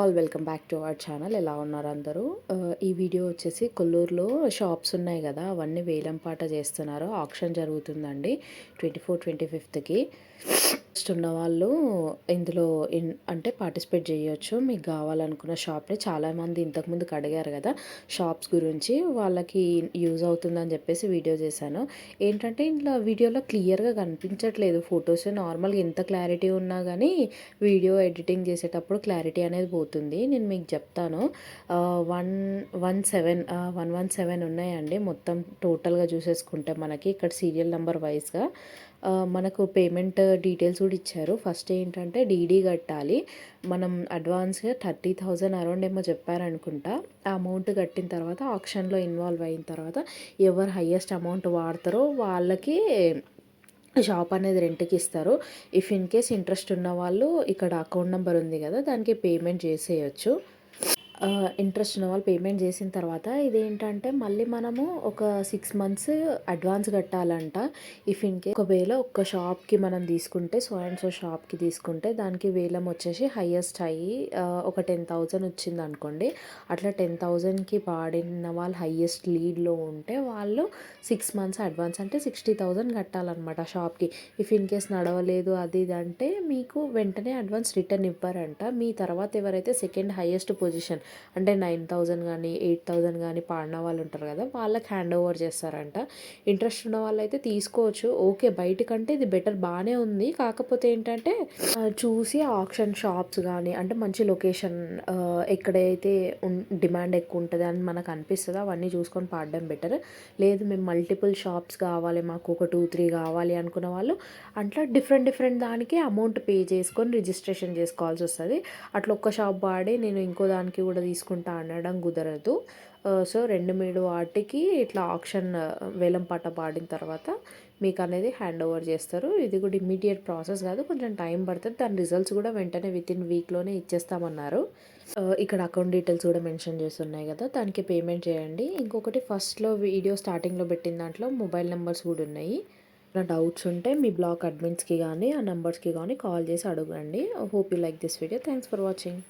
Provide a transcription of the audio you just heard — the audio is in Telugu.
All welcome back to our channel. ఎలా ఉన్నారు అందరూ? ఈ వీడియో వచ్చేసి కొల్లూరులో షాప్స్ ఉన్నాయి కదా అవన్నీ వేలంపాట చేస్తున్నారు. ఆప్షన్ జరుగుతుందండి ట్వంటీ ఫోర్ ట్వంటీ ఫిఫ్త్కి. ఇంట్రెస్ట్ ఉన్న వాళ్ళు ఇందులో ఇన్ అంటే పార్టిసిపేట్ చేయొచ్చు. మీకు కావాలనుకున్న షాప్ని చాలామంది ఇంతకుముందుకు అడిగారు కదా. షాప్స్ గురించి వాళ్ళకి యూజ్ అవుతుందని చెప్పేసి వీడియో చేశాను. ఏంటంటే ఇంట్లో వీడియోలో క్లియర్గా కనిపించట్లేదు. ఫొటోస్ నార్మల్గా ఎంత క్లారిటీ ఉన్నా కానీ వీడియో ఎడిటింగ్ చేసేటప్పుడు క్లారిటీ అనేది పోతుంది. నేను మీకు చెప్తాను. One one seven one one seven ఉన్నాయండి. మొత్తం టోటల్గా చూసేసుకుంటే మనకి ఇక్కడ సీరియల్ నెంబర్ వైజ్గా మనకు పేమెంట్ డీటెయిల్స్ కూడా ఇచ్చారు ఫస్ట్ ఏంటంటే డీడీ కట్టాలి. మనం అడ్వాన్స్గా థర్టీ థౌజండ్ అరౌండ్ ఏమో చెప్పారనుకుంటా. ఆ అమౌంట్ కట్టిన తర్వాత ఆప్షన్లో ఇన్వాల్వ్ అయిన తర్వాత ఎవరు హయ్యెస్ట్ అమౌంట్ వాడతారో వాళ్ళకి షాప్ అనేది రెంట్కి ఇస్తారు. ఇఫ్ ఇన్ కేస్ ఇంట్రెస్ట్ ఉన్న వాళ్ళు ఇక్కడ అకౌంట్ నెంబర్ ఉంది కదా దానికి పేమెంట్ చేసేయచ్చు. ఇంట్రెస్ట్ ఉన్న వాళ్ళు పేమెంట్ చేసిన తర్వాత ఇదేంటంటే మళ్ళీ మనము ఒక సిక్స్ మంత్స్ అడ్వాన్స్ కట్టాలంట. ఇఫ్ ఇన్కే కేస్ ఒకవేళ ఒక షాప్కి మనం తీసుకుంటే సో అండ్ సో షాప్కి తీసుకుంటే దానికి వేలం వచ్చేసి హయ్యెస్ట్ అయ్యి ఒక టెన్ థౌజండ్ వచ్చింది అనుకోండి. అట్లా టెన్ థౌజండ్కి పాడిన వాళ్ళు హయ్యెస్ట్ లీడ్లో ఉంటే వాళ్ళు సిక్స్ మంత్స్ అడ్వాన్స్ అంటే సిక్స్టీ థౌజండ్ కట్టాలన్నమాట షాప్కి ఇఫ్ ఇన్ కేస్ నడవలేదు అది ఇది అంటే మీకు వెంటనే అడ్వాన్స్ రిటర్న్ ఇవ్వరంట. మీ తర్వాత ఎవరైతే సెకండ్ హయ్యెస్ట్ పొజిషన్ అంటే నైన్ థౌజండ్ కానీ ఎయిట్ థౌజండ్ కానీ పాడిన వాళ్ళు ఉంటారు కదా వాళ్ళకి హ్యాండ్ ఓవర్ చేస్తారంట. ఇంట్రెస్ట్ ఉన్న వాళ్ళు అయితే తీసుకోవచ్చు. ఓకే బయటకంటే ఇది బెటర్ బాగానే ఉంది. కాకపోతే ఏంటంటే చూసి ఆప్షన్ షాప్స్ కానీ అంటే మంచి లొకేషన్ ఎక్కడైతే డిమాండ్ ఎక్కువ ఉంటుంది అని మనకు అనిపిస్తుందో అవన్నీ చూసుకొని పాడడం బెటర్ లేదు మేము మల్టిపుల్ షాప్స్ కావాలి మాకు ఒక టూ త్రీ కావాలి అనుకున్న వాళ్ళు అట్లా డిఫరెంట్ డిఫరెంట్ దానికి అమౌంట్ పే చేసుకొని రిజిస్ట్రేషన్ చేసుకోవాల్సి వస్తుంది. అట్లా ఒక్క షాప్ వాడి నేను ఇంకో దానికి కూడా తీసుకుంటా అనడం కుదరదు. సో రెండు మూడు వాటికి ఇట్లా ఆప్షన్ వేలం పాట పాడిన తర్వాత మీకు అనేది హ్యాండ్ ఓవర్ చేస్తారు. ఇది కూడా ఇమీడియట్ ప్రాసెస్ కాదు కొంచెం టైం పడుతుంది. దాని రిజల్ట్స్ కూడా వెంటనే విత్ ఇన్ వీక్లోనే ఇచ్చేస్తామన్నారు. ఇక్కడ అకౌంట్ డీటెయిల్స్ కూడా మెన్షన్ చేస్తున్నాయి కదా దానికి పేమెంట్ చేయండి. ఇంకొకటి ఫస్ట్లో వీడియో స్టార్టింగ్లో పెట్టిన దాంట్లో మొబైల్ నెంబర్స్ కూడా ఉన్నాయి. నా డౌట్స్ ఉంటే మీ బ్లాగ్ అడ్మిన్స్కి కానీ ఆ నెంబర్స్కి కానీ కాల్ చేసి అడగండి. Hope you like this video thanks for watching